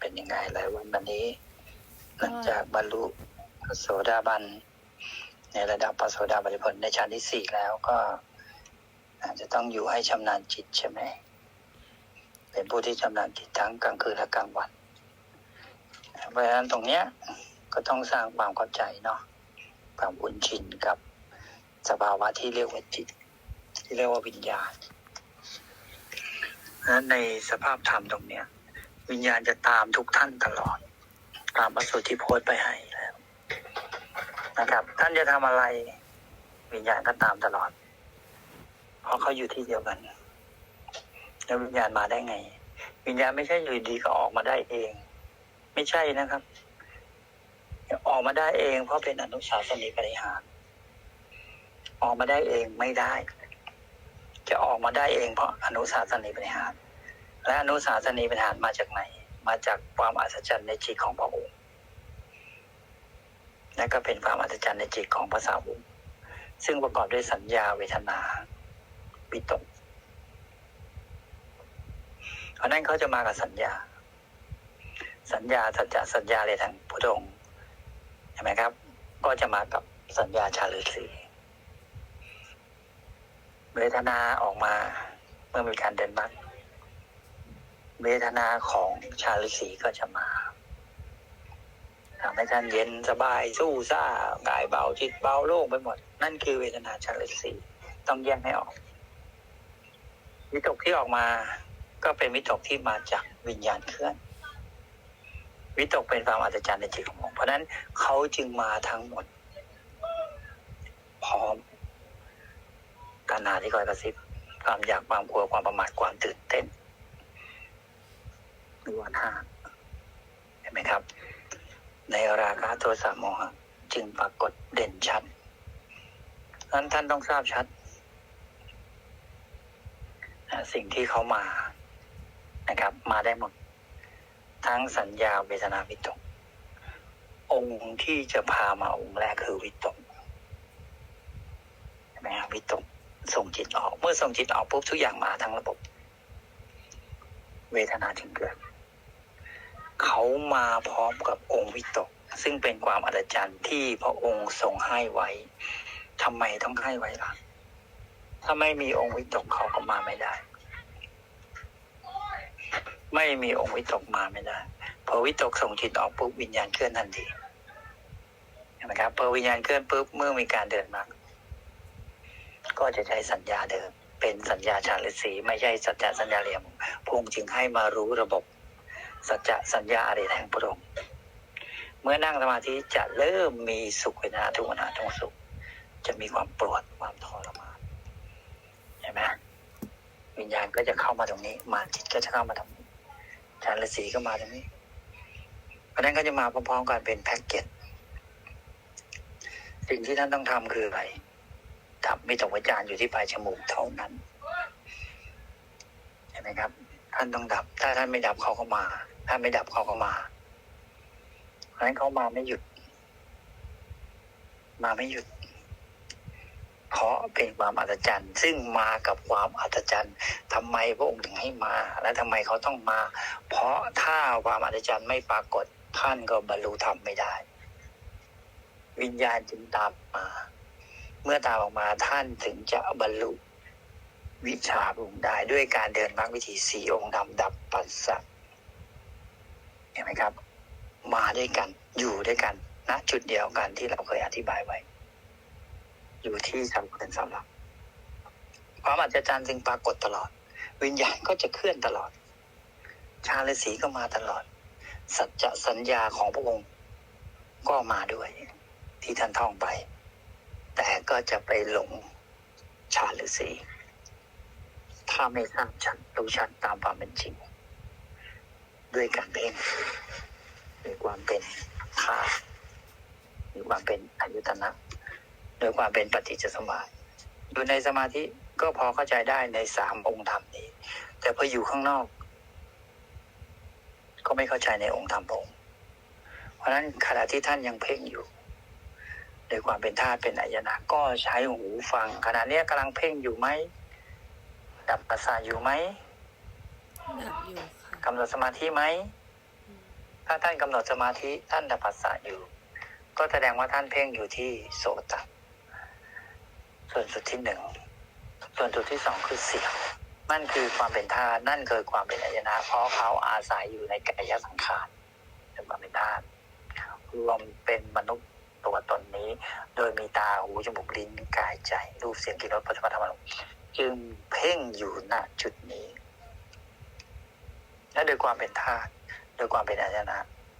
เป็นยังไงหลายวันวันนี้ หลังจากบรรลุโสดาบัน ในระดับพระโสดาบันผลในชั้นที่สี่แล้วก็ อาจจะต้องอยู่ให้ชำนาญจิตใช่ไหม เป็นผู้ที่ชำนาญจิตทั้งกลางคืนและกลางวัน เพราะฉะนั้นตรงเนี้ยก็ต้องสร้างความเข้าใจเนาะความอุ่นชินกับสภาวะที่เรียกว่าจิต ที่เรียกว่าวิญญาณเพราะฉะนั้นในสภาพธรรมตรงเนี้ย วิญญาณจะตามทุกท่านตลอด ตามพระสูตรที่โพสต์ไปให้แล้วนะครับ ท่านจะทำอะไร วิญญาณก็ตามตลอด เพราะเขาอยู่ที่เดียวกันแล้ววิญญาณมาได้ไง วิญญาณไม่ใช่อยู่ดีก็ออกมาได้เอง ไม่ใช่นะครับออกมาได้เอง เพราะเป็นอนุสาสนีปริหารออกมาได้เองไม่ได้ จะออกมาได้เองเพราะอนุสาสนีปริหาร และอนุสาสนีปริหารมาจากไหน มาจากความอัศจรรย์ในจิตของพระองค์และก็เป็นความอัศจรรย์ในจิตของภาษาวกซึ่งประกอบด้วยสัญญาเวทนาวิตกเพราะนั้นเขาจะมากับสัญญา สัญญาสัจจะสัญญาเลยทางพุทธองค์เห็นไหมครับ ก็จะมากับสัญญาชาลือสีเวทนาออกมาเมื่อมีการเดินบัต เวทนาของชาลือสีก็จะมาทำให้ท่านเย็นสบายสู้ซ่ากายเบาจิตเบาโล่งไปหมด นั่นคือเวทนาชาลือสีต้องแยกให้ออก วิตกที่ออกมา ก็เป็นวิตกที่มาจากวิญญาณเคลื่อน วิตกเป็นความอัศจรรย์ในจิตของผมเพราะนั้นเขาจึงมาทั้งหมด พร้อมการนาที่คอยกระซิบความอยากความกลัวความประมาทความตื่นเต้น นห้าเห็นไหมครับ ในราคะโทสะโมหะจึงปรากฏเด่นชัดนั้นท่านต้องทราบชัด สิ่งที่เขามานะครับ มาได้หมด ทั้งสัญญาเวทนาวิตก องค์ที่จะพามาองค์แรกคือวิตกใช่ไหมครับวิตกส่งจิตออก เมื่อส่งจิตออกปุ๊บทุกอย่างมาทั้งระบบ เวทนาจึงเกิด เขามาพร้อมกับองค์วิตก ซึ่งเป็นความอัศจรรย์ที่พระองค์ทรงให้ไว้ทำไมต้องให้ไว้ล่ะ ถ้าไม่มีองค์วิตกเขาก็มาไม่ได้ ไม่มีองค์วิตกมาไม่ได้พอวิตกส่งจิตออกปุ๊บวิญญาณเคลื่อนทันทีเห็นไหมครับพอวิญญาณเคลื่อนปุ๊บเมื่อมีการเดินมาก็จะใช้สัญญาเดิม เป็นสัญญาชาลิสีไม่ใช่สัจจะสัญญาเหลี่ยมพงจึงให้มารู้ระบบ สัจจะสัญญาอะไรแห่งพระองค์เมื่อนั่งสมาธิจะเริ่มมีสุขเวทนาทุกเวทนาทุกสุข จะมีความปวดความทรมานเห็นไหมวิญญาณก็จะเข้ามาตรงนี้ มาจิตก็จะเข้ามาตรงนี้ชาลสีก็มาตรงนี้เพราะนั้นก็จะมาพร้อมๆกันเป็นแพ็กเกจสิ่งที่ท่านต้องทำคืออะไรดับไม่ตกวิจารณ์อยู่ที่ปลายจมูกเท่านั้นเห็นไหมครับ ท่านต้องดับ ถ้าท่านไม่ดับเขาก็มา ถ้าไม่ดับเขาก็มาเพราะนั้นเขามาไม่หยุด มาไม่หยุด เพราะเป็นความอัศจรรย์ ซึ่งมากับความอัศจรรย์ทำไมพระองค์ถึงให้มา และทำไมเขาต้องมา เพราะถ้าความอัศจรรย์ไม่ปรากฏท่านก็บรรลุธรรมไม่ได้ วิญญาณจึงตามมา เมื่อตามออกมาท่านถึงจะบรรลุวิชาบุญได้ด้วยการเดินมรรควิถีสี่องค์ดำดับปัสสะ เห็นไหมครับ มาด้วยกัน อยู่ด้วยกันณจุดเดียวกันที่เราเคยอธิบายไว้ อยู่ที่สำคัญสำหรับความอัศจรรย์จึงปรากฏตลอด วิญญาณก็จะเคลื่อนตลอด ชาลสีก็มาตลอด สัจจะสัญญาของพระองค์ ก็มาด้วยที่ท่านท่องไป แต่ก็จะไปหลงชาลสีถ้าไม่ทราบชัดรู้ชัดตามความเป็นจริง ด้วยการเพ่งด้วยความเป็นท่าตุด้วยความเป็นอายุตนะโดยความเป็นปฏิจจสมุปบาทอยู่ในสมาธิก็พอเข้าใจได้ในสามองค์ธรรมนี้ แต่พออยู่ข้างนอก ก็ไม่เข้าใจในองค์ธรรมองค์เพราะฉะนั้นขณะที่ท่านยังเพ่งอยู่โดยความเป็นธาตุเป็นอายนะก็ใช้หูฟังขณะนี้กำลังเพ่งอยู่ไหมดับประสาทอยู่ไหมดับอยู่ กำลังสมาธิไหม ถ้าท่านกำหนดสมาธิท่านดับผัสสะอยู่ ก็แสดงว่าท่านเพ่งอยู่ที่โสตส่วนสุดที่หนึ่ง ส่วนสุดที่สองคือเสียงนั่นคือความเป็นธาตุนั่นคือความเป็นอายนะ เพราะเขาอาศัยอยู่ในกายสังขารเป็นความเป็นธาตุรวมเป็นมนุษย์ตัวตนนี้ โดยมีตาหูจมูกลิ้นกายใจ รูปเสียงกลิ่นรสปัจจุบันธรรมารมณ์จึงเพ่งอยู่ณจุดนี้ และโดยความเป็นธาตุโดยความเป็นอายนะ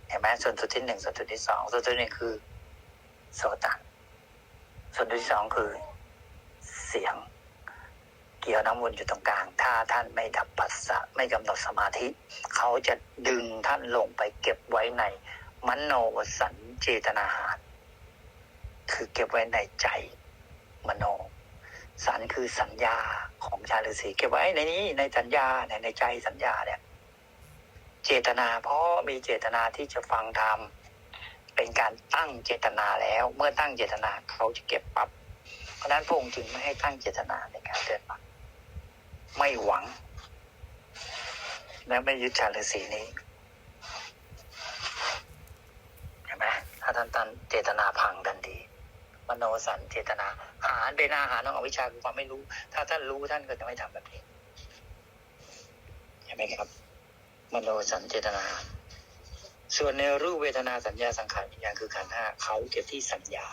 เห็นไหมส่วนสุดที่หนึ่งส่วนสุดที่สองส่วนสุดที่หนึ่งคือโสตะส่วนสุดที่สองคือ เสียง เกี่ยวน้ำวนอยู่ตรงกลาง ถ้าท่านไม่ดับปัสสะไม่กำหนดสมาธิ เขาจะดึงท่านลงไปเก็บไว้ในมโนสัญเจตนาหาร คือเก็บไว้ในใจมโน สันคือสัญญาของชาฤาษีเก็บไว้ในนี้ในสัญญาในในใจสัญญาเนี่ย เจตนา เพราะมีเจตนาที่จะฟังธรรมเป็นการตั้งเจตนาแล้ว เมื่อตั้งเจตนาเขาจะเก็บปับ๊บเพราะนั้นพระองค์จึงไม่ให้ตั้งเจตนาในการเดินมาไม่หวัง และไม่ยึดชาฤาษีนี้เห็นไหมถ้าท่านตั้งเจตนาพังทันทีมโนสันเจตนาอาหารเป็นอาหารของอวิชชาคือความไม่รู้ ถ้าท่านรู้ท่านก็จะไม่ทำแบบนี้เห็นไหมครับ มโนสัญเจตนา ส่วนในรูปเวทนาสัญญาสังขารวิญญาณคือขันห้าเขาเก็บที่สัญญา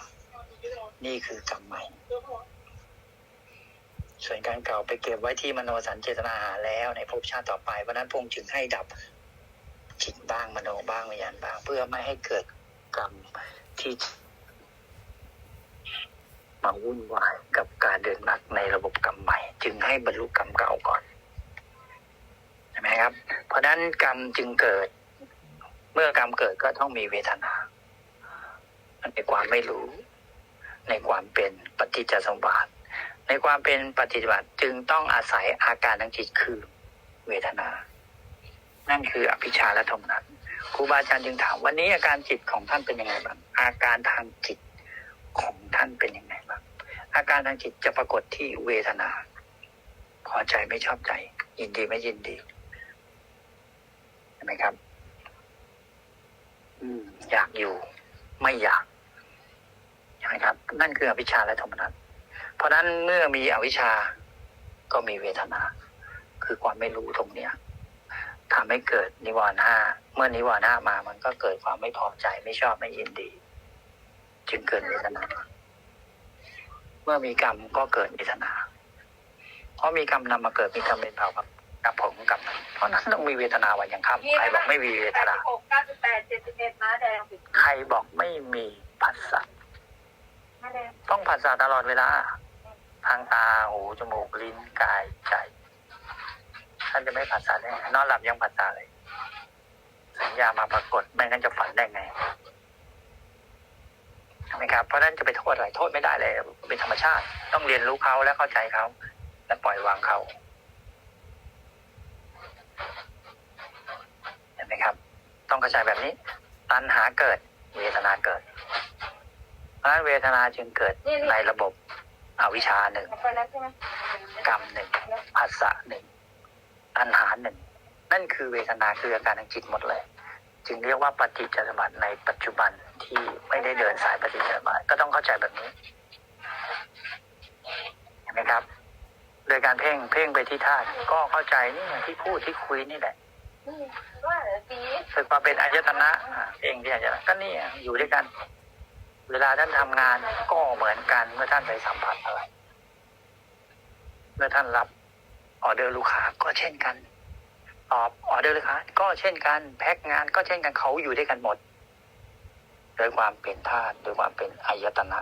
นี่คือกรรมใหม่ ส่วนการเก่าไปเก็บไว้ที่มโนสัญเจตนาหาแล้วในภพชาติต่อไปเพราะนั้นพงค์จึงให้ดับจิตบ้างมโนบ้างวิญญาณบ้าง เพื่อไม่ให้เกิดกรรมที่มาวุ่นวายกับการเดินหนักในระบบกรรมใหม่ จึงให้บรรลุกรรมเก่าก่อน ช่ไหมครับ เพราะนั้นกรรมจึงเกิด เมื่อกรรมเกิดก็ต้องมีเวทนาในความไม่รู้ ในความเป็นปฏิจจสมบัติในความเป็นปฏิจจสมบัติจึงต้องอาศัยอาการทางจิตคือเวทนา นั่นคืออภิชาและโทมนัสครูบาอาจารย์จึงถาม วันนี้อาการจิตของท่านเป็นยังไงบ้างอาการทางจิตของท่านเป็นยังไงบ้างอาการทางจิตจะปรากฏที่เวทนา พอใจไม่ชอบใจ ยินดีไม่ยินดี ใช่ไหมครับ อืม อยากอยู่ ไม่อยากใช่ไหมครับ นั่นคืออวิชชาและโทมนัสเพราะฉะนั้นเมื่อมีอวิชชาก็มีเวทนา คือความไม่รู้ตรงเนี้ยทำให้เกิดนิวรณ์ห้าเมื่อนิวรณ์ห้ามา มันก็เกิดความไม่พอใจไม่ชอบไม่ยินดี จึงเกิดเวทนา เมื่อมีกรรมก็เกิดเวทนา เพราะมีกรรมนำมาเกิดมีกรรมเป็นเผ่ากับ กับผลของกรรมนั้นเพราะฉะนั้นต้องมีเวทนาวันยังค่ำใครบอกไม่มีเวทนาหกเก้าสิบแปดเจ็ดสิบเอ็ดม้าแดงสิบใครบอกไม่มีผัสสะม้าแดงต้องผัสสะตลอดเวลา ทางตาหูจมูกลิ้นกายใจท่านจะไม่ผัสสะได้ไงนอนหลับยังผัสสะเลย สัญญามาปรากฏไม่งั้นจะฝันได้ไงใช่ไหมครับเพราะฉะนั้นจะไปโทษอะไรโทษไม่ได้เลย เป็นธรรมชาติ ต้องเรียนรู้เขาและเข้าใจเขา และปล่อยวางเขา เห็นไหมครับ ต้องเข้าใจแบบนี้ ตัณหาเกิด เวทนาเกิด เพราะฉะนั้นเวทนาจึงเกิดในระบบอวิชชาหนึ่งเอาไปแล้วใช่ไหมกรรมหนึ่งภาษะหนึ่งตัณหาหนึ่งนั่นคือเวทนาคืออาการทางจิตหมดเลย จึงเรียกว่าปฏิจจสมบัติในปัจจุบันที่ไม่ได้เดินสายปฏิจจสมบัติก็ต้องเข้าใจแบบนี้เห็นไหมครับ โดยการเพ่งเพ่งไปที่ธาตุก็เข้าใจนี่ไงที่พูดที่คุยนี่แหละนี่ว่าเหรอสีคือความเป็นอายตนะอ่าเพ่งที่อายตนะก็นี่อยู่ด้วยกัน เวลาท่านทำงานก็เหมือนกันเมื่อท่านไปสัมผัสอะไร เมื่อท่านรับออเดอร์ลูกค้าก็เช่นกัน ตอบออเดอร์ลูกค้าก็เช่นกัน แพ็กงานก็เช่นกันเขาอยู่ด้วยกันหมด โดยความเป็นธาตุโดยความเป็นอายตนะ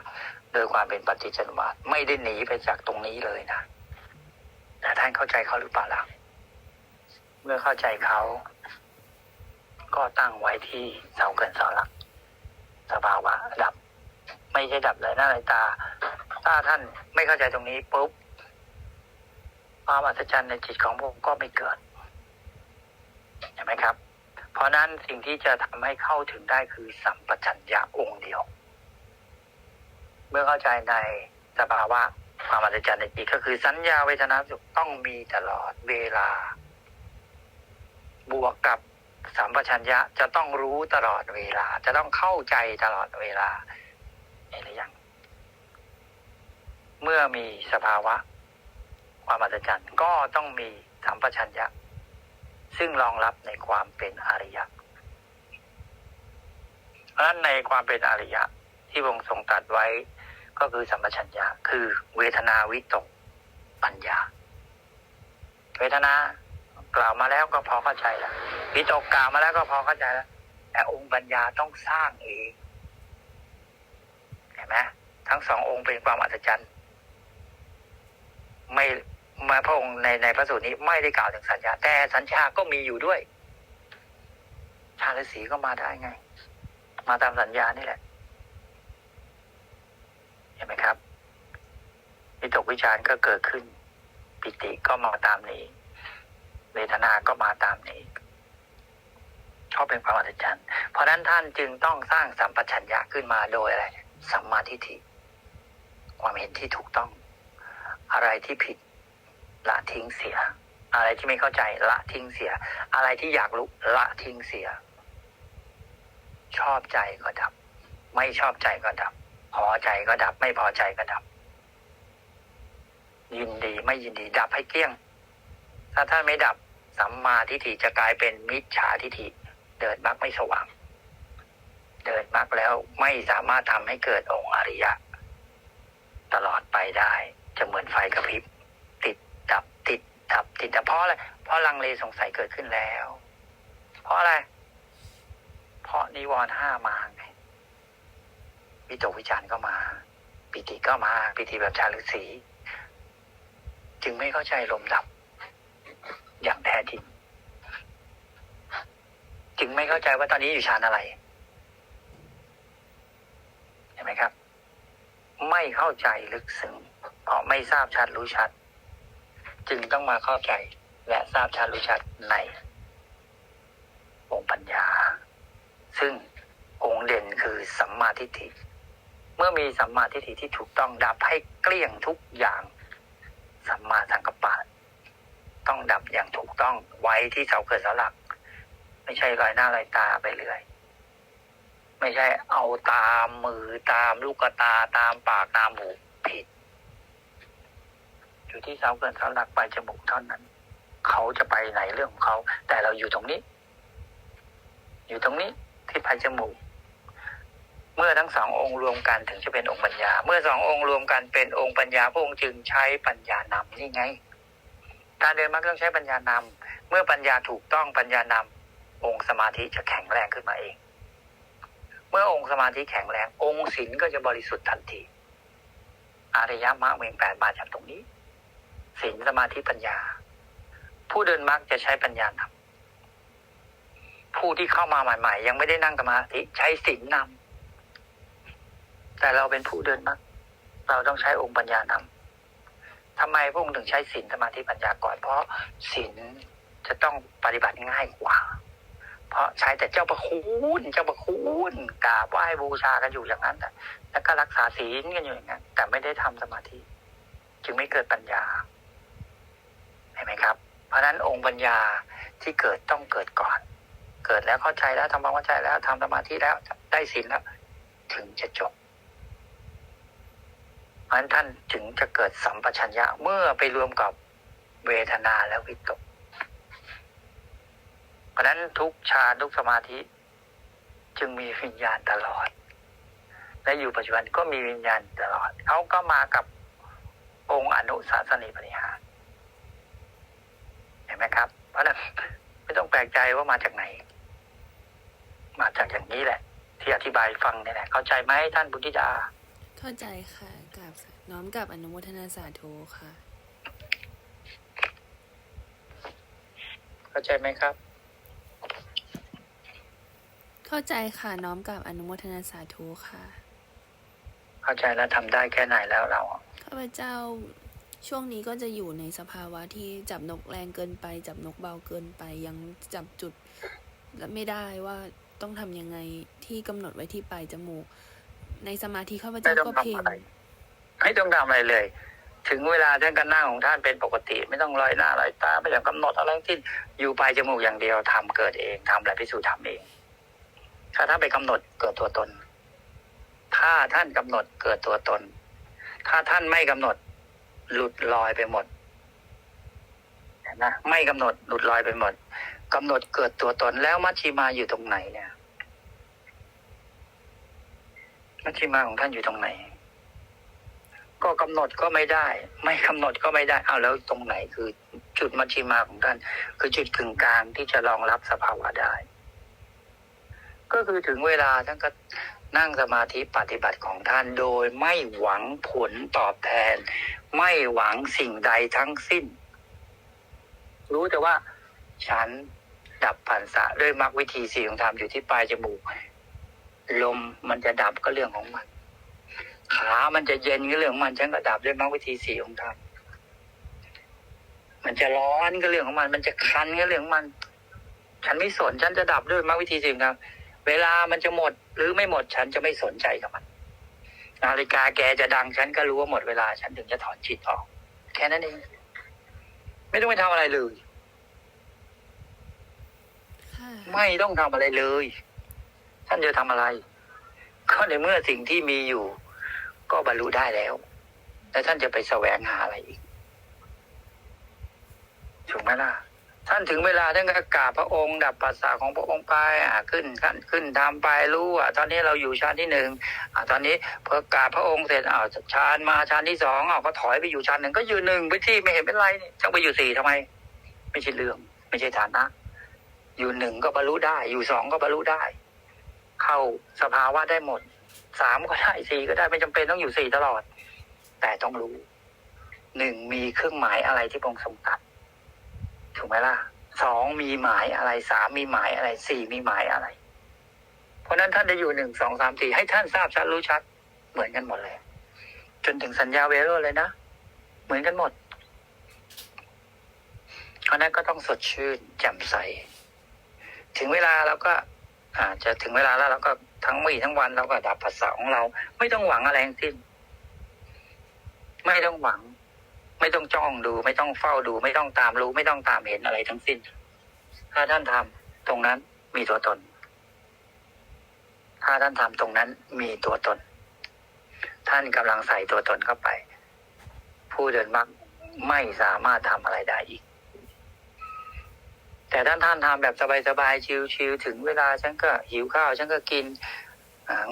โดยความเป็นปฏิจจสมบัติไม่ได้หนีไปจากตรงนี้เลยนะ แต่ท่านเข้าใจเขาหรือเปล่าล่ะ เมื่อเข้าใจเขา ก็ตั้งไว้ที่เสาเกินเสาหลัก สภาวะดับ ไม่ใช่ดับเลยหน้าในตา ถ้าท่านไม่เข้าใจตรงนี้ปุ๊บความอัศจรรย์ในจิตของผมก็ไม่เกิดเห็นไหมครับ เพราะนั้นสิ่งที่จะทำให้เข้าถึงได้คือสัมปชัญญะองค์เดียว เมื่อเข้าใจในสภาวะ ความอัศจรรย์ในจิตก็คือสัญญาเวทนาสุขต้องมีตลอดเวลา บวกกับสัมปชัญญะจะต้องรู้ตลอดเวลา จะต้องเข้าใจตลอดเวลาเห็นหรือยังเมื่อมีสภาวะ ความอัศจรรย์ก็ต้องมีสัมปชัญญะ ซึ่งรองรับในความเป็นอริยะเพราะนั้นในความเป็นอริยะที่พระองค์ทรงตรัสไว้ ก็คือสัมปชัญญะคือ เวทนาวิตกปัญญา เวทนากล่าวมาแล้วก็พอเข้าใจแล้ววิตกกล่าวมาแล้วก็พอเข้าใจแล้วแต่องค์ปัญญาต้องสร้างเองเห็นไหมทั้งสององค์เป็นความอัศจรรย์ไม่มาพระองค์ในในพระสูตรนี้ไม่ได้กล่าวถึงสัญญา แต่สัญญาก็มีอยู่ด้วยชาลสีก็มาได้ไง มาตามสัญญานี่แหละ ไหมครับวิตกวิจารณ์ก็เกิดขึ้น ปิติก็มาตามนี้ เวทนาก็มาตามนี้ชอบเป็นความอัศจรรย์ เพราะนั้นท่านจึงต้องสร้างสัมปชัญญะขึ้นมาโดยอะไรสัมมาทิฏฐิความเห็นที่ถูกต้อง อะไรที่ผิด ละทิ้งเสีย อะไรที่ไม่เข้าใจละทิ้งเสีย อะไรที่อยากรู้ละทิ้งเสีย ชอบใจก็ดับ ไม่ชอบใจก็ดับ พอใจก็ดับ ไม่พอใจก็ดับ ยินดีไม่ยินดีดับให้เกลี้ยง ถ้าท่านไม่ดับสัมมาทิฏฐิจะกลายเป็นมิจฉาทิฏฐิ เดินมรรคไม่สว่าง เดินมรรคแล้วไม่สามารถทำให้เกิดองค์อริยะ ตลอดไปได้จะเหมือนไฟกระพริบ ติดดับติดดับ ติดดับเพราะอะไรเพราะลังเลสงสัยเกิดขึ้นแล้ว เพราะอะไร เพราะนิวรณ์ห้ามาไง วิตกวิจารณ์ก็มา ปิติก็มา ปิติแบบชาฤาษีจึงไม่เข้าใจลมดับ อย่างแท้จริง จึงไม่เข้าใจว่าตอนนี้อยู่ฌานอะไรเห็นไหมครับ ไม่เข้าใจลึกซึ้งเพราะไม่ทราบชัดรู้ชัด จึงต้องมาเข้าใจและทราบชัดรู้ชัดในองค์ปัญญา ซึ่งองค์เด่นคือสัมมาทิฏฐิ เมื่อมีสัมมาทิฏฐิที่ถูกต้องดับให้เกลี้ยงทุกอย่าง สัมมาสังกัปปะต้องดับอย่างถูกต้องไว้ที่เสาเกิดเสาหลัก ไม่ใช่ลอยหน้าลอยตาไปเรื่อยไม่ใช่เอาตามมือตามลูกตาตามปากตามหูผิด อยู่ที่เสาเกิดเสาหลักปลายจมูกเท่านั้น เขาจะไปไหนเรื่องของเขา แต่เราอยู่ตรงนี้ อยู่ตรงนี้ที่ปลายจมูก เมื่อทั้งสององค์รวมกันถึงจะเป็นองค์ปัญญา เมื่อสององค์รวมกันเป็นองค์ปัญญาพระองค์จึงใช้ปัญญานำนี่ไง การเดินมรรคต้องใช้ปัญญานำเมื่อปัญญาถูกต้องปัญญานำองค์สมาธิจะแข็งแรงขึ้นมาเอง เมื่อองค์สมาธิแข็งแรง องค์ศีลก็จะบริสุทธิ์ทันทีอารยมรรคเวงแปดมาจากตรงนี้ศีลสมาธิปัญญา ผู้เดินมรรคจะใช้ปัญญานำผู้ที่เข้ามาใหม่ ๆ ยังไม่ได้นั่งสมาธิใช้ศีลนำ แต่เราเป็นผู้เดินมรรคเราต้องใช้องค์ปัญญานำทำไมพระองค์ถึงใช้ศีลสมาธิปัญญาก่อน เพราะศีลจะต้องปฏิบัติง่ายกว่า เพราะใช้แต่เจ้าประคุณเจ้าประคุณกราบไหว้บูชากันอยู่อย่างนั้นแต่แล้วก็รักษาศีลกันอยู่อย่างนั้นแต่ไม่ได้ทำสมาธิ จึงไม่เกิดปัญญาเห็นไหมครับ เพราะฉะนั้นองค์ปัญญาที่เกิดต้องเกิดก่อน เกิดแล้วเข้าใจแล้วทำความเข้าใจแล้วทำสมาธิแล้วได้ศีลแล้ว ถึงจะจบ เพ ราะฉะนั้นท่านถึงจะเกิดสัมปชัญญะเมื่อไปรวมกับเวทนาและวิตก เพราะฉะนั้นทุกฌานทุกสมาธิ จึงมีวิญญาณตลอด และอยู่ปัจจุบันก็มีวิญญาณตลอด เขาก็มากับองค์อนุสาสนีปริหารเห็นไหมครับ เพราะฉะนั้นไม่ต้องแปลกใจว่ามาจากไหน มาจากอย่างนี้แหละ ที่อธิบายฟังเนี่ยแหละเข้าใจไหมท่านบุญธิดาเข้าใจค่ะ น้อมกับอนุโมทนาสาธุค่ะ เข้าใจไหมครับ เข้าใจค่ะ น้อมกับอนุโมทนาสาธุค่ะ เข้าใจแล้วทำได้แค่ไหนแล้วเรา ข้าพเจ้าช่วงนี้ก็จะอยู่ในสภาวะที่จับนกแรงเกินไป จับนกเบาเกินไป ยังจับจุดและไม่ได้ว่าต้องทำยังไงที่กำหนดไว้ที่ปลายจมูก ในสมาธิข้าพไม่เจ้าต้องก็ทำเพ่งอะ ไม่ต้องทำอะไรเลย ถึงเวลาท่านก็นั่งของท่านเป็นปกติ ไม่ต้องลอยหน้าลอยตาไม่ต้องกำหนดอะไรทั้งสิ้นอยู่ปลายจมูกอย่างเดียวทำเกิดเองทำอะไรพิสูจน์ทำเอง ถ้าท่านไปกำหนดเกิดตัวตน ถ้าท่านกำหนดเกิดตัวตน ถ้าท่านไม่กำหนด หลุดลอยไปหมดนะไม่กำหนดหลุดลอยไปหมดกำหนดเกิดตัวตนแล้วมัชชิมาอยู่ตรงไหนเนี่ยมัชชิมาของท่านอยู่ตรงไหน ก็กำหนดก็ไม่ได้ ไม่กำหนดก็ไม่ได้เอาแล้วตรงไหนคือจุดมัชชิมาของท่านคือจุดกึ่งกลางที่จะรองรับสภาวะได้ ก็คือถึงเวลาท่านก็นั่งสมาธิปฏิบัติของท่านโดยไม่หวังผลตอบแทน ไม่หวังสิ่งใดทั้งสิ้น รู้แต่ว่า ฉันดับผันสะด้วยมรรควิธีสี่ของธรรมอยู่ที่ปลายจมูก ลมมันจะดับก็เรื่องของมัน ขามันจะเย็นก็เรื่องของมันฉันก็ดับด้วยมรรควิธีสี่ของธรรมมันจะร้อนก็เรื่องของมัน มันจะคันก็เรื่องของมัน ฉันไม่สนฉันจะดับด้วยมรรควิธีสี่ของธรรมเวลามันจะหมดหรือไม่หมดฉันจะไม่สนใจกับมัน นาฬิกาแกจะดังฉันก็รู้ว่าหมดเวลา ฉันถึงจะถอนจิตออก แค่นั้นเอง ไม่ต้องไปทำอะไรเลยค่ะไม่ต้องทำอะไรเลย ท่านจะทำอะไร ก็ในเมื่อสิ่งที่มีอยู่ ก็บรรลุได้แล้ว แล้วท่านจะไปแสวงหาอะไรอีกถูกไหมล่ะ ท่านถึงเวลาท่านก็กราบพระองค์ ดับปัสสาวะของพระองค์ไปขึ้นขั้นขึ้นทำไปรู้อะ ตอนนี้เราอยู่ชั้นที่หนึ่งอะตอนนี้พอกราบพระองค์เสร็จอ้าวชั้นมาชั้นที่สองอ้าวก็ถอยไปอยู่ชั้นหนึ่งก็อยู่หนึ่งไปที่ไม่เห็นเป็นไรนี่จะไปอยู่สี่ทำไม ไม่ใช่เรื่อง ไม่ใช่ฐานะ อยู่หนึ่งก็บรรลุได้ อยู่สองก็บรรลุได้ เข้าสภาวะได้หมด สามก็ได้สี่ก็ได้ไม่จำเป็นต้องอยู่สี่ตลอด แต่ต้องรู้หนึ่งมีเครื่องหมายอะไรที่พระองค์ทรงตัดถูกไหมล่ะสองมีหมายอะไรสามมีหมายอะไรสี่มีหมายอะไร เพราะนั้นท่านจะอยู่หนึ่งสองสามสี่ให้ท่านทราบชัดรู้ชัด เหมือนกันหมดเลย จนถึงสัญญาเวโรเลยนะเหมือนกันหมดเพราะฉะนั้นก็ต้องสดชื่นแจ่มใส ถึงเวลาเราก็อาจจะถึงเวลาแล้วเราก็ ทั้งวี่ทั้งวันเราก็ดับภาษาของเรา ไม่ต้องหวังอะไรทั้งสิ้น ไม่ต้องหวัง ไม่ต้องจ้องดู ไม่ต้องเฝ้าดู ไม่ต้องตามรู้ ไม่ต้องตามเห็นอะไรทั้งสิ้น ถ้าท่านทำตรงนั้นมีตัวตน ถ้าท่านทำตรงนั้นมีตัวตน ท่านกำลังใส่ตัวตนเข้าไป ผู้เดินมักไม่สามารถทำอะไรได้อีก แต่ท่านท่านทำแบบสบายๆชิวๆถึงเวลาฉันก็หิวข้าว ฉันก็กิน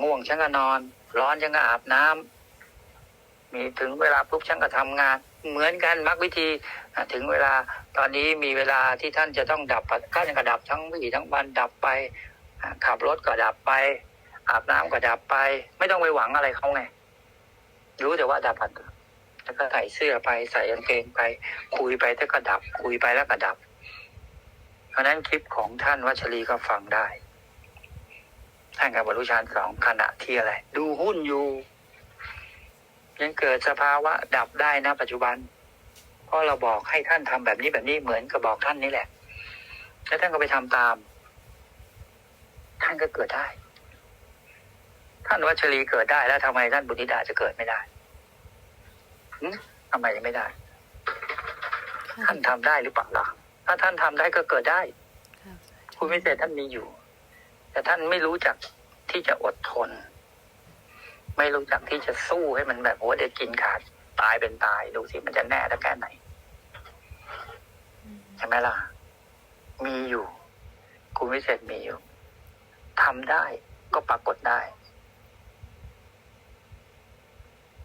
ง่วงฉันก็นอน ร้อนฉันก็อาบน้ำมีถึงเวลาปุ๊บฉันก็ทำงาน เหมือนกันมักวิธีถึงเวลาตอนนี้มีเวลาที่ท่านจะต้องดับท่านก็ดับทั้งวี่ทั้งวันดับไปขับรถก็ดับไป อาบน้ำก็ดับไป ไม่ต้องไปหวังอะไรเขาไงรู้แต่ว่าดับปัดแล้วก็ใส่เสื้อไปใส่กางเกงไป คุยไปแล้วก็ดับ คุยไปแล้วก็ดับ เพราะนั้นคลิปของท่านวัชรีก็ฟังได้ ท่านกับบรรลุฌานสองขณะที่อะไร ดูหุ้นอยู่ ยังเกิดสภาวะดับได้นะปัจจุบันเพราะเราบอกให้ท่านทำแบบนี้แบบนี้เหมือนกับบอกท่านนี่แหละ แล้วท่านก็ไปทำตาม ท่านก็เกิดได้ ท่านวัชรีเกิดได้แล้วทำไมท่านบุติดาจะเกิดไม่ได้ทำไมยังไม่ได้ ท่านทำได้หรือเปล่าล่ะ ถ้าท่านทำได้ก็เกิดได้ค่ะคุณวิเศษท่านมีอยู่ แต่ท่านไม่รู้จักที่จะอดทน ไม่รู้จักที่จะสู้ให้มันแบบโอ้เด็ดกินขาดตายเป็นตายดูสิมันจะแน่ได้แค่ไหนอืมใช่ไหมล่ะ มีอยู่คุณวิเศษมีอยู่ทำได้ก็ปรากฏได้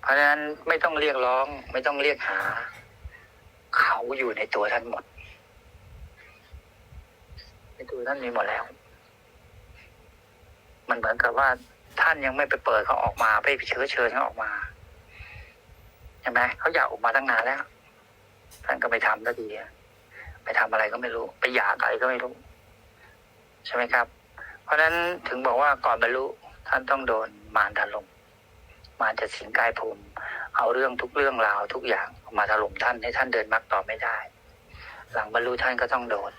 เพราะฉะนั้นไม่ต้องเรียกร้อง ไม่ต้องเรียกหา เขาอยู่ในตัวท่านหมด ในตัวท่านมีหมดแล้ว มันเหมือนกับว่าท่านยังไม่ไปเปิดเขาออกมาไปเชื้อเชิญเขาออกมาใช่ไหมเขาอยากออกมาตั้งนานแล้ว ท่านก็ไปทำแล้วดีไปทำอะไรก็ไม่รู้ ไปอยากอะไรก็ไม่รู้ ใช่ไหมครับ เพราะฉะนั้นถึงบอกว่าก่อนบรรลุท่านต้องโดนมารถล่มมารจะสิงกายภูมิเอาเรื่องทุกเรื่องราวทุกอย่างมาถล่มท่านให้ท่านเดินมรรคต่อไม่ได้ หลังบรรลุท่านก็ต้องโดน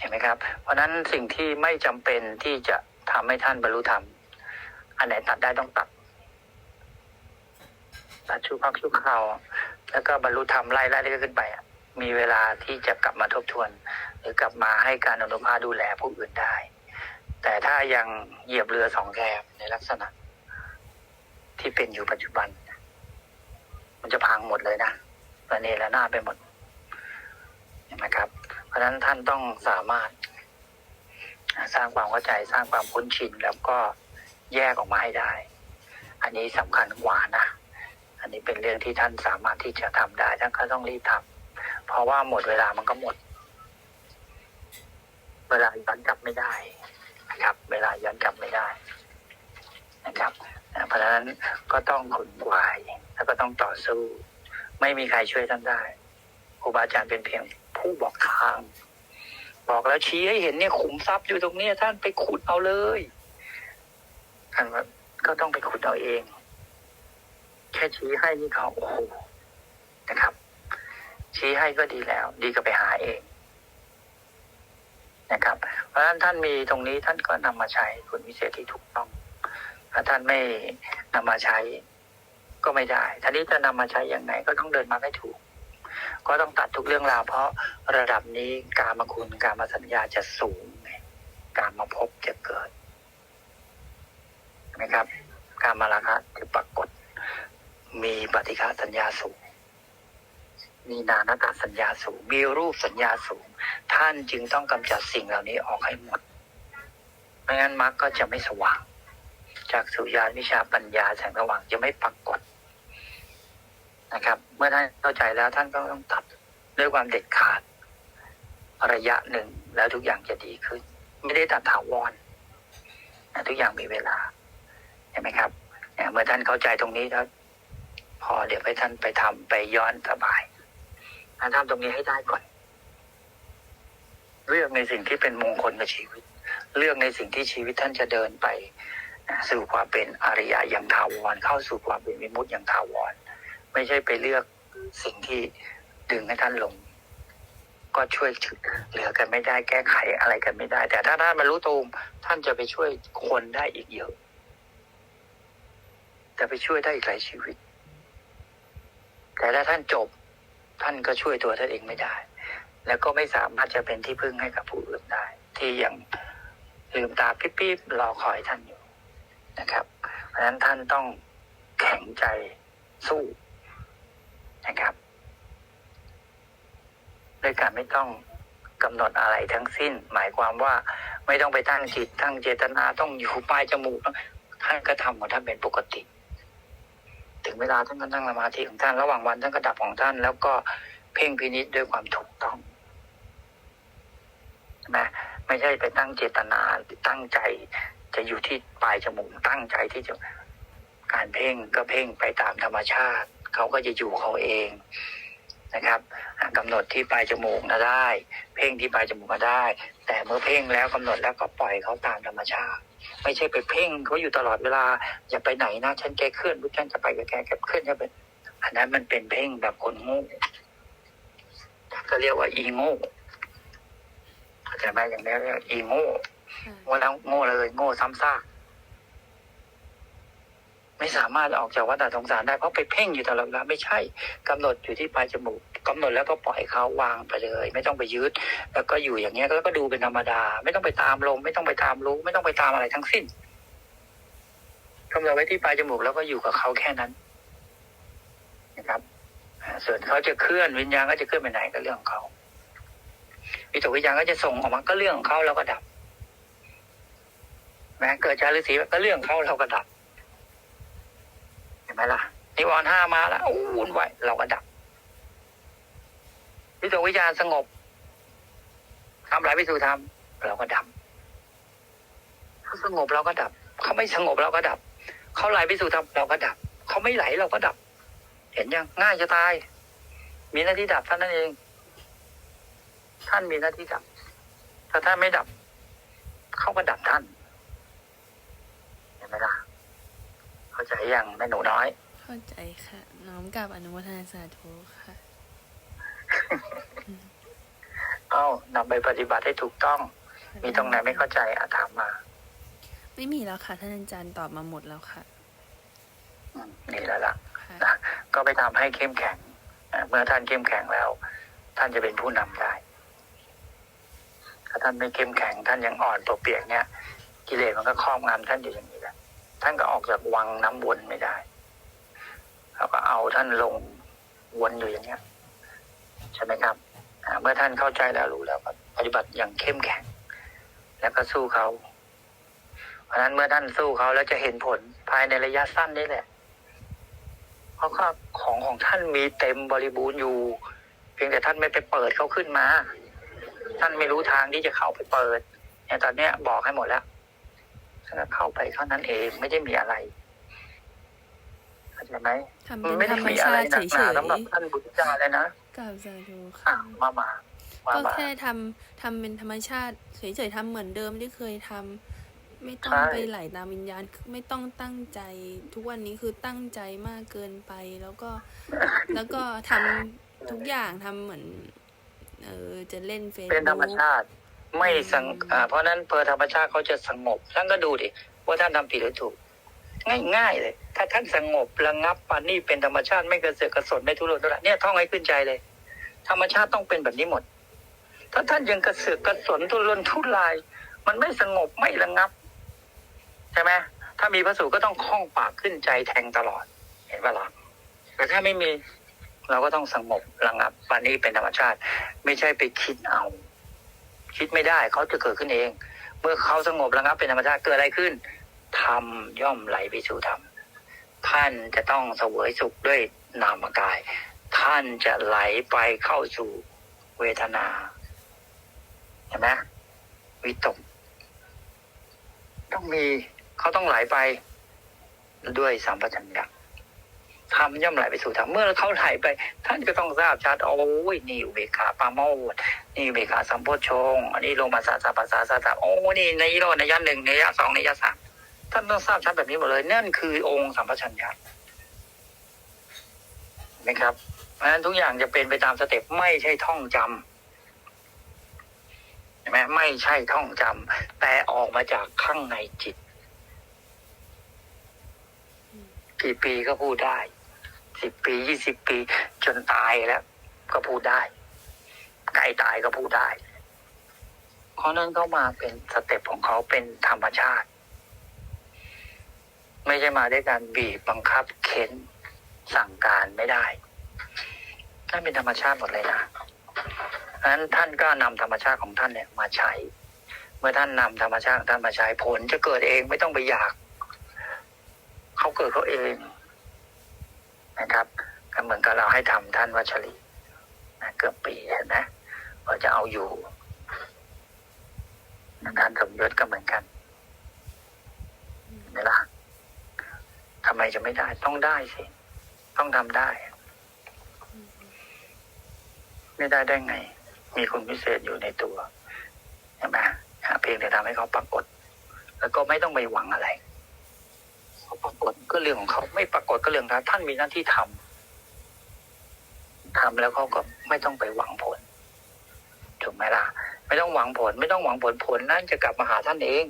เห็นไหมครับ เพราะฉะนั้นสิ่งที่ไม่จำเป็นที่จะทำให้ท่านบรรลุธรรม อันไหนตัดได้ต้องตัดตัดชั่วพักชั่วคราวแล้วก็บรรลุธรรมไล่ไล่เรื่อยขึ้นไปมีเวลาที่จะกลับมาทบทวน หรือกลับมาให้การอนุภาดูแลผู้อื่นได้ แต่ถ้ายังเหยียบเรือสองแคมในลักษณะ ที่เป็นอยู่ปัจจุบัน มันจะพังหมดเลยนะระเนระนาไปหมดเห็นไหมครับ เพราะฉะนั้นท่านต้องสามารถ สร้างความเข้าใจสร้างความคุ้นชินแล้วก็แยกออกมาให้ได้ อันนี้สำคัญกว่านะ อันนี้เป็นเรื่องที่ท่านสามารถที่จะทำได้ท่านก็ต้องรีบทำเพราะว่าหมดเวลามันก็หมด เวลาย้อนกลับไม่ได้นะครับ เวลาย้อนกลับไม่ได้ นะครับเพราะฉะนั้นก็ต้องขนขวายแล้วก็ต้องต่อสู้ ไม่มีใครช่วยท่านได้ครูบาอาจารย์เป็นเพียง ผู้บอกทาง บอกแล้วชี้ให้เห็นเนี่ยขุมทรัพย์อยู่ตรงเนี้ยท่านไปขุดเอาเลยท่านว่าก็ต้องไปขุดเอาเอง แค่ชี้ให้นี่เขาโอ้โหนะครับ ชี้ให้ก็ดีแล้ว ดีก็ไปหาเองนะครับ เพราะฉะนั้นท่านมีตรงนี้ท่านก็นำมาใช้คุณวิเศษที่ถูกต้อง ถ้าท่านไม่นำมาใช้ก็ไม่ได้ท่านี้จะนำมาใช้อย่างไงก็ต้องเดินมาให้ถูก ก็ต้องตัดทุกเรื่องราวเพราะระดับนี้การมาคุณการมาสัญญาจะสูงการมาพบจะเกิดนะครับ การมาราคะจะปรากฏ มีปฏิฆาสัญญาสูง มีนานตาสัญญาสูง มีรูปสัญญาสูง ท่านจึงต้องกำจัดสิ่งเหล่านี้ออกให้หมดไม่งั้นมรรคก็จะไม่สว่าง จากสุญญาณวิชาปัญญาแสงสว่างจะไม่ปรากฏ นะครับ เมื่อท่านเข้าใจแล้วท่านก็ต้องตัดด้วยความเด็ดขาดระยะหนึ่งแล้วทุกอย่างจะดีขึ้น ไม่ได้ตัดถาวรนะทุกอย่างมีเวลาเห็นไหมครับเนี่ยเมื่อท่านเข้าใจตรงนี้แล้วพอเดี๋ยวให้ท่านไปทำไปย้อนสบายท่านทำตรงนี้ให้ได้ก่อน เลือกในสิ่งที่เป็นมงคลกับชีวิต เลือกในสิ่งที่ชีวิตท่านจะเดินไปสู่ความเป็นอริยะอย่างถาวรเข้าสู่ความเป็นวิมุตติอย่างถาวร ไม่ใช่ไปเลือกสิ่งที่ดึงให้ท่านลง ก็ช่วยเหลือกันไม่ได้แก้ไขอะไรกันไม่ได้ แต่ถ้าท่านบรรลุตูมท่านจะไปช่วยคนได้อีกเยอะจะไปช่วยได้อีกหลายชีวิต แต่ถ้าท่านจบ ท่านก็ช่วยตัวท่านเองไม่ได้ แล้วก็ไม่สามารถจะเป็นที่พึ่งให้กับผู้อื่นได้ ที่ยังลืมตาปิ๊บๆรอคอยท่านอยู่นะครับ เพราะฉะนั้นท่านต้องแข็งใจสู้ นะครับด้วยการไม่ต้องกำหนดอะไรทั้งสิ้น หมายความว่าไม่ต้องไปตั้งจิตตั้งเจตนาต้องอยู่ปลายจมูกท่านก็ทำของท่านเป็นปกติ ถึงเวลาท่านก็นั่งสมาธิของท่านระหว่างวันท่านก็ดับของท่าน แล้วก็เพ่งพินิจด้วยความถูกต้องใช่ไหมไม่ใช่ไปตั้งเจตนาตั้งใจ จะอยู่ที่ปลายจมูกตั้งใจที่จะการเพ่งก็เพ่งไปตามธรรมชาติ เขาก็จะอยู่เขาเองนะครับอ่ากำหนดที่ปลายจมูกนะได้ เพ่งที่ปลายจมูกมาได้ แต่เมื่อเพ่งแล้วกำหนดแล้วก็ปล่อยเขาตามธรรมชาติ ไม่ใช่ไปเพ่งเขาอยู่ตลอดเวลา อย่าไปไหนนะฉันแกเคลื่อนพุทฉันจะไปกับแกแกเคลื่อนจะไปอันนั้นมันเป็นเพ่งแบบคนโง่ก็เรียกว่าอีโง่เข้าใจไหมอย่างนี้เรียกว่าอีโง่ค่ะโง่แล้วโง่เลยโง่ซ้ำซาก ไม่สามารถออกจากวัฏสงสารได้เพราะไปเพ่งอยู่ตลอดเวลาไม่ใช่กำหนดอยู่ที่ปลายจมูกกำหนดแล้วก็ปล่อยเขาวางไปเลย ไม่ต้องไปยึดแล้วก็อยู่อย่างเงี้ยแล้วก็ดูเป็นธรรมดา ไม่ต้องไปตามลมไม่ต้องไปตามรู้ ไม่ต้องไปตามอะไรทั้งสิ้นกำหนดไว้ที่ปลายจมูกแล้วก็อยู่กับเขาแค่นั้นนะครับส่วนเขาจะเคลื่อนวิญญาณก็จะเคลื่อนไปไหนก็เรื่องของเขาวิตกวิญญาณก็จะส่งออกมาก็เรื่องของเขาแล้วก็ดับแม้เกิดจากฤาษีก็เรื่องเขาเราก็ดับ ห็นไหมล่ะนิวรณ์ห้ามาแล้วอู้วุ่นวายเราก็ดับวิตกวิจารณ์สงบทำไรพิสูจน์ทำเราก็ดับเขาสงบเราก็ดับ เขาไม่สงบเราก็ดับ เขาไหลพิสูจน์ทำเราก็ดับ เขาไม่ไหลเราก็ดับ เห็นยังง่ายจะตาย มีหน้าที่ดับท่านนั่นเอง ท่านมีหน้าที่ดับ ถ้าท่านไม่ดับ เขาก็ดับท่านเห็นไหมล่ะ เข้าใจยังแม่หนูน้อย เข้าใจค่ะ น้อมกับอนุโมทนาสาธุค่ะ เอานำไปปฏิบัติให้ถูกต้อง มีตรงไหนไม่เข้าใจอาถามมา ไม่มีแล้วค่ะ ท่านอาจารย์ตอบมาหมดแล้วค่ะอืมนี่แล้วล่ะค่ะนะก็ไปทำให้เข้มแข็งอ่าเมื่อท่านเข้มแข็งแล้ว ท่านจะเป็นผู้นำได้ ถ้าท่านไม่เข้มแข็ง ท่านยังอ่อนตัวเปียกเนี่ยกิเลสมันก็ครอบงำท่านอยู่อย่างนี้แหละ ท่านก็ออกจากวังน้ำวนไม่ได้ แล้วก็เอาท่านลงวนอยู่อย่างเนี้ยใช่ไหมครับเมื่อท่านเข้าใจแล้วรู้แล้วก็ปฏิบัติอย่างเข้มแข็ง แล้วก็สู้เขา เพราะนั้นเมื่อท่านสู้เขาแล้วจะเห็นผลภายในระยะสั้นนี่แหละ เพราะว่าของของท่านมีเต็มบริบูรณ์อยู่ เพียงแต่ท่านไม่ไปเปิดเขาขึ้นมา ท่านไม่รู้ทางที่จะเข้าไปเปิดเนี่ยตอนเนี้ยบอกให้หมดแล้ว นก็เข้าไปเท่านั้นเองไม่ได้มีอะไรเข้าใจไหมทำมันเป็ไม่นธได้รรมมีอะไรชาติหนักหเฉนายสำหรับท่านบุตรเจ้าเลยนะๆกับสาธุอะค่ะมามามาก็มาแค่ทำทำเป็นธรรมชาติเฉยๆทำเหมือนเดิมที่เคยทำไม่ต้องใช่ไปไหลตามวิญญาณไม่ต้องตั้งใจ ทุกวันนี้คือตั้งใจมากเกินไปแล้วก็ แล้วก็ทำทุกอย่างทำเหมือน เออจะเล่นเฟซเป็นธรรมบุ๊กชาติ ไม่สังเพราะนั้นเพอธรรมชาติเขาจะสงบท่านก็ดูดิว่าท่านทำผิดหรือถูก ง่ายๆเลย ถ้าท่านสงบระงับปานนี่เป็นธรรมชาติไม่กระเสือกกระสนไม่ทุรนทุรายเนี่ยท่องให้ขึ้นใจเลย ธรรมชาติต้องเป็นแบบนี้หมด ถ้าท่านยังกระเสือกกระสนทุรนทุราย มันไม่สงบไม่ระงับใช่ไหมถ้ามีพระสูตรก็ต้องคล่องปากขึ้นใจแทงตลอด เห็นปะล่ะแต่ถ้าไม่มีเราก็ต้องสงบระงับปานนี้เป็นธรรมชาติ ไม่ใช่ไปคิดเอา คิดไม่ได้เขาจะเกิดขึ้นเอง เมื่อเขาสงบระงับเป็นธรรมชาติเกิดอะไรขึ้นธรรมย่อมไหลไปสู่ธรรมท่านจะต้องเสวยสุขด้วยนามกาย ท่านจะไหลไปเข้าสู่เวทนาเห็นไหมวิตก ต้องมีเขาต้องไหลไปด้วยสัมปชัญญะ ธรรมย่อมไหลไปสู่ธรรมเมื่อเขาไหลไป ท่านก็ต้องทราบชัดโอ้ยนี่อุเบกขาปาโมดนี่อุเบกขาสัมโพชงอันนี้โลมาสาสาปัสสาสาสาโอ้นี่ในยโลในยะหนึ่งในยะสองในยะสามท่านต้องทราบชัดแบบนี้หมดเลยนั่นคือองค์สัมปชัญญะนไหมครับเพราะฉะนั้นทุกอย่างจะเป็นไปตามสเต็ปไม่ใช่ท่องจำเห็นไหมไม่ใช่ท่องจำแต่ออกมาจากข้างในจิต กี่ปีก็พูดได้ สิบปียี่สิบปี จนตายแล้ว ก็พูดได้ใกล้ตายก็พูดได้เพราะนั้นเขามาเป็นสเต็ปของเขาเป็นธรรมชาติ ไม่ใช่มาด้วยการบีบบังคับเข็นสั่งการไม่ได้ท่านเป็นธรรมชาติหมดเลยนะเพราะฉะนั้นท่านก็นำธรรมชาติของท่านเนี่ยมาใช้ เมื่อท่านนำธรรมชาติท่านมาใช้ผลจะเกิดเองไม่ต้องไปอยาก เขาเกิดเขาเอง นะครับก็เหมือนกับเราให้ทำท่านวัชรีนะเกือบปีเห็นไหมเราจะเอาอยู่ท่านสมยศก็เหมือนกันเห็นไหมล่ะทำไมจะไม่ได้ต้องได้สิ ต้องทำได้ ไม่ได้ได้ไง มีคุณพิเศษอยู่ในตัวเห็นไหมเพียงแต่ทำให้เขาปรากฏ แล้วก็ไม่ต้องไปหวังอะไร ปรากฏก็เรื่องของเขาไม่ปรากฏก็เรื่องของเขาท่านมีหน้าที่ทำทำแล้วเขาก็ไม่ต้องไปหวังผลถูกไหมล่ะ ไม่ต้องหวังผล ไม่ต้องหวังผลผลนั่นจะกลับมาหาท่านเอง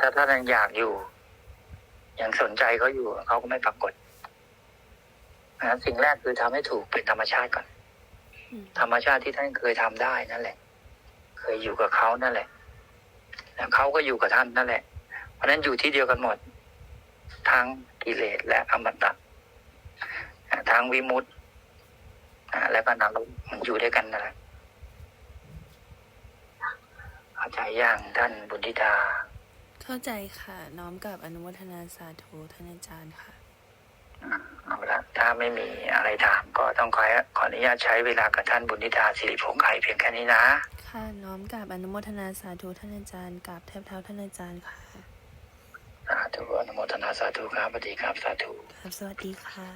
ถ้าท่านยังอยากอยู่ยังสนใจเขาอยู่เขาก็ไม่ปรากฏนะสิ่งแรกคือทำให้ถูกเป็นธรรมชาติก่อน ธรรมชาติที่ท่านเคยทำได้นั่นแหละ เคยอยู่กับเขานั่นแหละแล้วเขาก็อยู่กับท่านนั่นแหละ เพราะฉะนั้นอยู่ที่เดียวกันหมด ทั้งกิเลสและอมตะอ่าทั้งวิมุตติอ่าและก็นรกมันอยู่ด้วยกันนั่นแหละเข้าใจย่างท่านบุญธิดา เข้าใจค่ะ น้อมกับอนุโมทนาสาธุท่านอาจารย์ค่ะอ่าเอาละถ้าไม่มีอะไรถามก็ต้องขอขออนุญาตใช้เวลากับท่านบุญธิดาสิริพงษ์ไข่เพียงแค่นี้นะ ค่ะ น้อมกับอนุโมทนาสาธุท่านอาจารย์กับแทบเท้าท่านอาจารย์ค่ะ สาธุอนุโมทนาสาธุครับสวัสดีครับ สาธุ ครับสวัสดีค่ะ